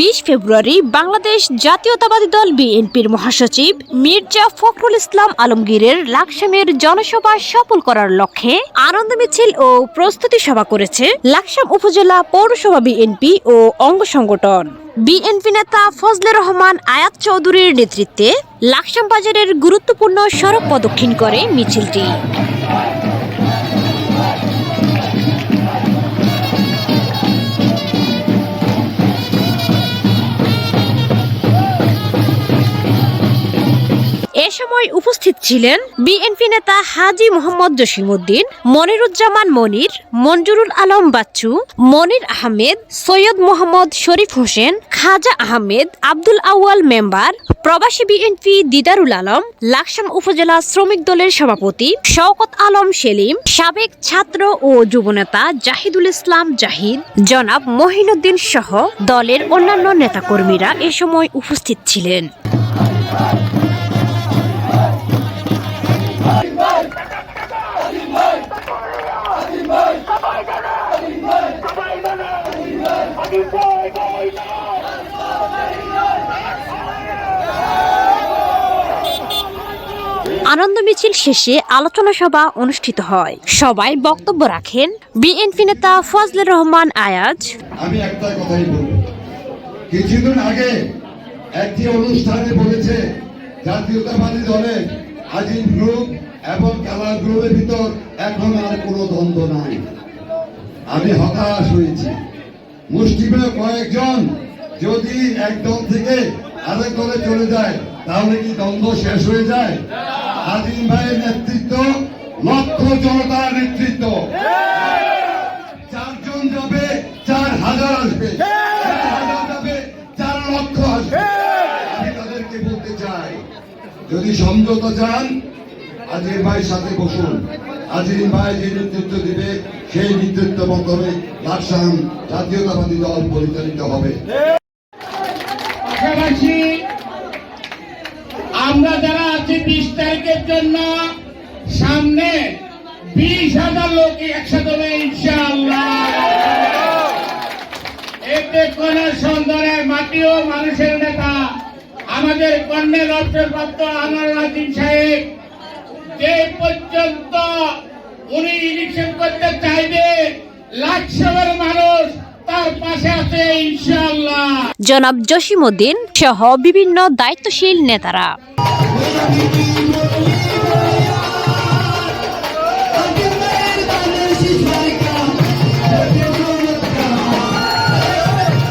বিশ ফেব্রুয়ারি বাংলাদেশ জাতীয়তাবাদী দল বিএনপির মহাসচিব মির্জা ফখরুল ইসলাম আলমগীরের লাকসামের জনসভা সফল করার লক্ষ্যে আনন্দ মিছিল ও প্রস্তুতি সভা করেছে লাকসাম উপজেলা পৌরসভা বিএনপি ও অঙ্গ সংগঠন। বিএনপি নেতা ফজলে রহমান, আয়াত চৌধুরীর নেতৃত্বে লাকসাম বাজারের গুরুত্বপূর্ণ সড়ক প্রদক্ষিণ করে মিছিলটি। সময় উপস্থিত ছিলেন বিএনপি নেতা হাজি মোহাম্মদ জসিমউদ্দিন, মনিরুজ্জামান মনির, মঞ্জুরুল আলম বাচ্চু, মনির আহমেদ, সৈয়দ মোহাম্মদ শরীফ হোসেন, খাজা আহমেদ, আব্দুল আউয়াল মেম্বার, প্রবাসী বিএনপি দিদারুল আলম, লাকসাম উপজেলা শ্রমিক দলের সভাপতি, শওকত আলম সেলিম, সাবেক ছাত্র ও যুবনেতা জাহিদুল ইসলাম জাহিদ, জনাব মহিনুদ্দিন সহ দলের অন্যান্য নেতাকর্মীরা এ সময় উপস্থিত ছিলেন। আনন্দ মিছিল শেষে আলোচনা সভা অনুষ্ঠিত হয়। সবাই বক্তব্য রাখেন। বিএনপি নেতা ফজলে রহমান আয়াজ। আমি একটা কথাই বলব। কিছুদিন আগে একটি অনুষ্ঠানে বলেছে, জাতীয়তাবাদী দলের আজিম গ্রুপ এবং কালার গ্রুপের ভিতর এখন আর কোনো দ্বন্দ্ব নাই। আমি হতাশ হয়েছি। মুষ্টিমেয় কয়েকজন যদি এক দল থেকে আরেক দলে চলে যায়, তাহলে কি দ্বন্দ্ব শেষ হয়ে যায়? আজিম ভাইয়ের নেতৃত্ব, লক্ষ জনতার নেতৃত্ব। চারজন যাবে, চার হাজার আসবে। চার লক্ষ আসবে। আমি তাদেরকে বলতে চাই, যদি সমঝোতা চান আজির ভাইয়ের সাথে বসুন। আজির ভাই যে নেতৃত্ব দিবে, সেই নেতৃত্ব মাধ্যমে লাকসাম জাতীয়তাবাদী দল পরিচালিত হবে। আমরা যারা আছি বিশ তারিখের জন্য সামনে বিশ হাজার লোক একসাথে হবে, ইনশাআল্লাহ। এতে কোন সুন্দরের মাটিও মানুষের নেতা। আমাদের কর্ণের অবসরপ্রাপ্ত আনোয়ার নাজিম সাহেব, যে পর্যন্ত উনি ইলেকশন করতে চাইবে লাকসামের মানুষ জনাব জসিমুদ্দিন সহ বিভিন্ন দায়িত্বশীল নেতারা।